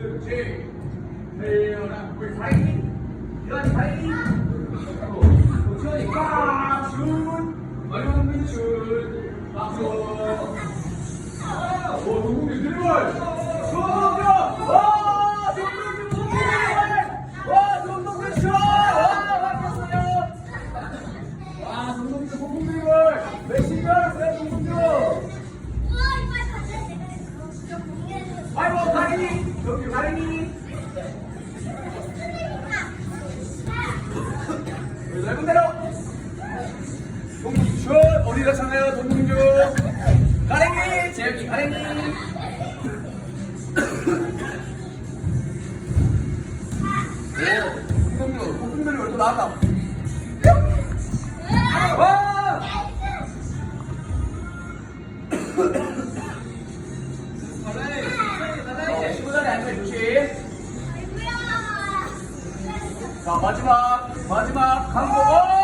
그렇지. 태연아, 우리 다행히. 태연이 다행히. 태연이 꽉 슛. 마지막 슛. 박수. 오, 동국이 드리블. 넓은 대로. 슛. 어디가 차나요, 동국준. 가랭이, 재혁이 가랭이. 오, 동국준, 동국준이 얼굴 나왔다. 자, 마지막, 마지막, 어!